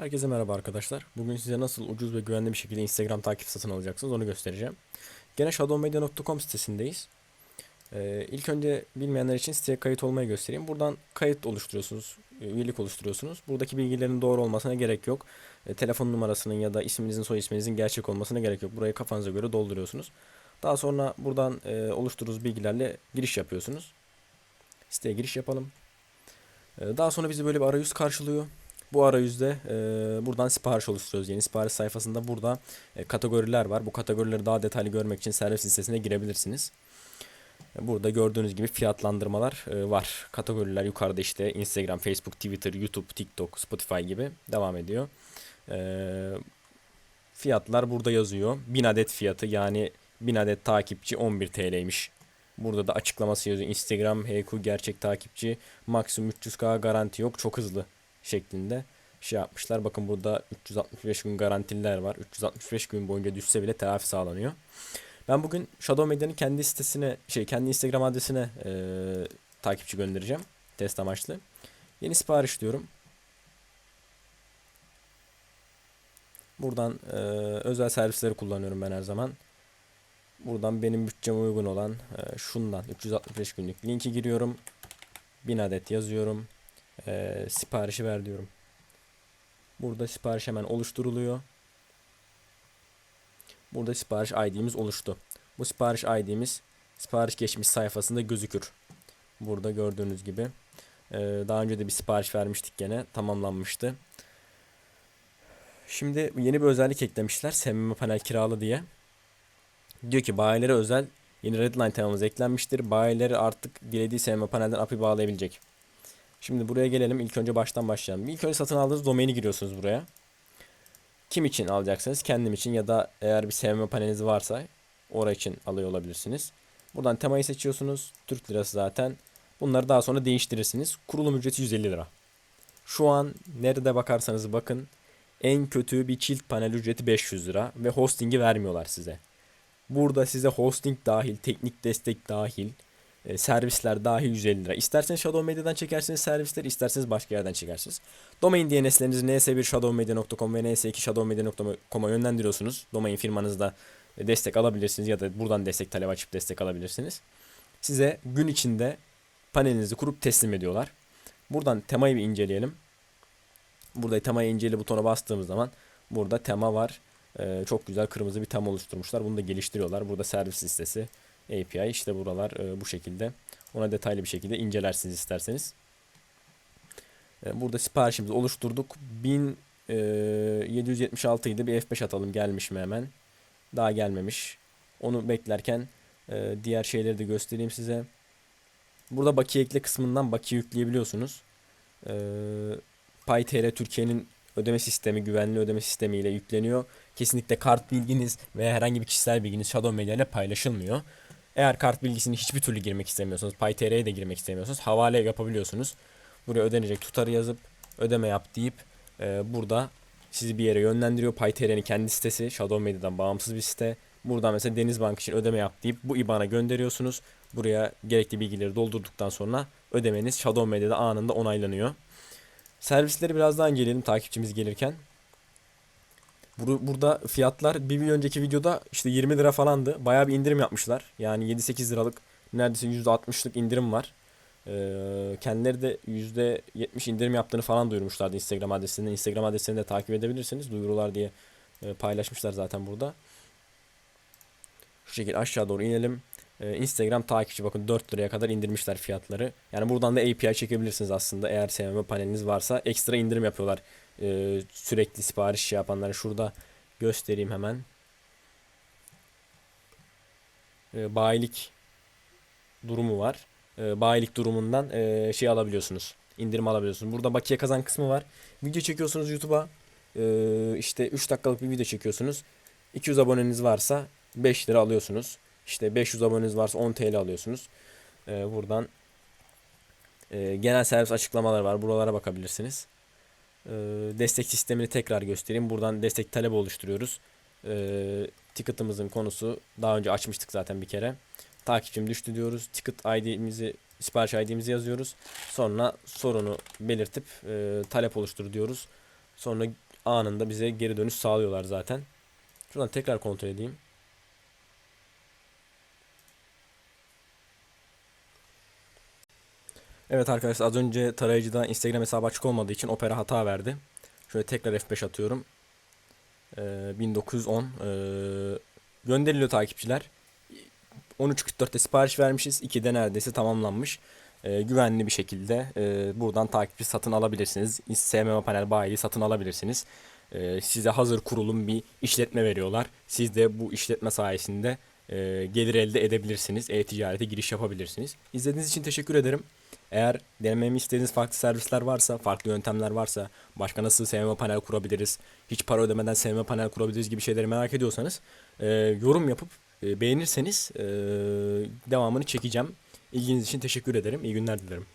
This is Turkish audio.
Herkese merhaba arkadaşlar. Bugün size nasıl ucuz ve güvenli bir şekilde Instagram takip satın alacaksınız onu göstereceğim. Gene shadowmedia.com sitesindeyiz. Ee, ilk önce bilmeyenler için siteye kayıt olmayı göstereyim. Buradan kayıt oluşturuyorsunuz, e, üyelik oluşturuyorsunuz. Buradaki bilgilerin doğru olmasına gerek yok. E, telefon numarasının ya da isminizin soy isminizin gerçek olmasına gerek yok. Burayı kafanıza göre dolduruyorsunuz. Daha sonra buradan e, oluşturduğunuz bilgilerle giriş yapıyorsunuz. Siteye giriş yapalım. E, daha sonra bizi böyle bir arayüz karşılıyor. Bu arayüzde e, buradan sipariş oluşturuyoruz. Yeni sipariş sayfasında burada e, kategoriler var. Bu kategorileri daha detaylı görmek için servis listesine girebilirsiniz. E, Burada gördüğünüz gibi fiyatlandırmalar e, var. Kategoriler yukarıda işte Instagram, Facebook, Twitter, YouTube, TikTok, Spotify gibi devam ediyor. E, fiyatlar burada yazıyor. 1000 adet fiyatı yani 1000 adet takipçi 11 TL'ymiş. Burada da açıklaması yazıyor. Instagram HQ gerçek takipçi maksimum 300k garanti yok çok hızlı şeklinde şey yapmışlar. Bakın burada 365 gün garantililer var. 365 gün boyunca düşse bile telafi sağlanıyor. Ben bugün Shadow Medya'nın kendi sitesine, şey kendi Instagram adresine e, takipçi göndereceğim. Test amaçlı. Yeni sipariş diyorum. Buradan e, özel servisleri kullanıyorum ben her zaman. Buradan benim bütçeme uygun olan e, şundan 365 günlük linki giriyorum. 1000 adet yazıyorum. E, siparişi ver diyorum. Burada sipariş hemen oluşturuluyor. Burada sipariş ID'miz oluştu. Bu sipariş ID'miz sipariş geçmiş sayfasında gözükür. Burada gördüğünüz gibi. E, daha önce de bir sipariş vermiştik gene. Tamamlanmıştı. Şimdi yeni bir özellik eklemişler. SMM panel kiralı diye. Diyor ki bayilere özel yeni Redline temamız eklenmiştir. Bayileri artık dilediği SMM panelden API bağlayabilecek. Şimdi buraya gelelim. İlk önce baştan başlayalım. İlk önce satın aldığınız domaini giriyorsunuz buraya. Kim için alacaksınız? Kendim için ya da eğer bir SMM paneliniz varsa oraya için alıyor olabilirsiniz. Buradan temayı seçiyorsunuz. Türk lirası zaten. Bunları daha sonra değiştirirsiniz. Kurulum ücreti 150 lira. Şu an nerede bakarsanız bakın en kötü bir çift panel ücreti 500 lira ve hostingi vermiyorlar size. Burada size hosting dahil, teknik destek dahil, e, servisler dahil 150 lira. İsterseniz Shadow Media'dan çekersiniz servisleri, isterseniz başka yerden çekersiniz. Domain DNS'lerinizi ns1shadowmedia.com ve ns2shadowmedia.com'a yönlendiriyorsunuz. Domain firmanızda destek alabilirsiniz ya da buradan destek talep açıp destek alabilirsiniz. Size gün içinde panelinizi kurup teslim ediyorlar. Buradan temayı bir inceleyelim. Burada temayı incele butona bastığımız zaman burada tema var. Ee, çok güzel kırmızı bir tema oluşturmuşlar. Bunu da geliştiriyorlar. Burada servis listesi, API işte buralar e, bu şekilde. Ona detaylı bir şekilde incelersiniz isterseniz. E, burada siparişimizi oluşturduk. 1776 idi. Bir F5 atalım gelmiş mi hemen. Daha gelmemiş. Onu beklerken e, diğer şeyleri de göstereyim size. Burada bakiye ekle kısmından bakiye yükleyebiliyorsunuz. E, PayTR Türkiye'nin ödeme sistemi, güvenli ödeme sistemiyle yükleniyor. Kesinlikle kart bilginiz veya herhangi bir kişisel bilginiz Shadow Media ile paylaşılmıyor. Eğer kart bilgisini hiçbir türlü girmek istemiyorsanız, PayTR'ye de girmek istemiyorsanız havale yapabiliyorsunuz. Buraya ödenecek tutarı yazıp ödeme yap deyip e, burada sizi bir yere yönlendiriyor. PayTR'nin kendi sitesi, Shadow Media'dan bağımsız bir site. Buradan mesela Denizbank için ödeme yap deyip bu IBAN'a gönderiyorsunuz. Buraya gerekli bilgileri doldurduktan sonra ödemeniz Shadow Media'da anında onaylanıyor. Servisleri biraz daha inceleyelim takipçimiz gelirken. Bur- Burada fiyatlar bir, bir önceki videoda işte 20 lira falandı. Bayağı bir indirim yapmışlar. Yani 7-8 liralık neredeyse %60'lık indirim var. Ee, kendileri de %70 indirim yaptığını falan duyurmuşlardı Instagram adresinden. Instagram adresini de takip edebilirsiniz. Duyurular diye e, paylaşmışlar zaten burada. Şu şekilde aşağı doğru inelim. Ee, Instagram takipçi bakın 4 liraya kadar indirmişler fiyatları. Yani buradan da API çekebilirsiniz aslında eğer SMM paneliniz varsa. Ekstra indirim yapıyorlar. Ee, sürekli sipariş şey yapanlara. Şurada göstereyim hemen. Ee, bayilik durumu var. Ee, bayilik durumundan e, şey alabiliyorsunuz. İndirim alabiliyorsunuz. Burada bakiye kazan kısmı var. Video çekiyorsunuz YouTube'a. Ee, işte 3 dakikalık bir video çekiyorsunuz. 200 aboneniz varsa 5 lira alıyorsunuz. İşte 500 aboneniz varsa 10 TL alıyorsunuz. Ee, buradan e, genel servis açıklamaları var. Buralara bakabilirsiniz. Ee, destek sistemini tekrar göstereyim. Buradan destek talebi oluşturuyoruz. Ee, ticket'ımızın konusu daha önce açmıştık zaten bir kere. Takipçim düştü diyoruz. Ticket ID'mizi sipariş ID'mizi yazıyoruz. Sonra sorunu belirtip e, talep oluştur diyoruz. Sonra anında bize geri dönüş sağlıyorlar zaten. Şuradan tekrar kontrol edeyim. Evet arkadaşlar az önce tarayıcıda Instagram hesabı açık olmadığı için Opera hata verdi. Şöyle tekrar F5 atıyorum. Ee, 1910 ee, gönderiliyor takipçiler. 13.44'te sipariş vermişiz. 2'de neredeyse tamamlanmış. Ee, güvenli bir şekilde e, buradan takipçi satın alabilirsiniz. SMM panel bayi satın alabilirsiniz. Ee, size hazır kurulum bir işletme veriyorlar. Siz de bu işletme sayesinde e, gelir elde edebilirsiniz. E-ticarete giriş yapabilirsiniz. İzlediğiniz için teşekkür ederim. Eğer denememi istediğiniz farklı servisler varsa, farklı yöntemler varsa, başka nasıl SMM panel kurabiliriz, hiç para ödemeden SMM panel kurabiliriz gibi şeyleri merak ediyorsanız e, yorum yapıp e, beğenirseniz e, devamını çekeceğim. İlginiz için teşekkür ederim. İyi günler dilerim.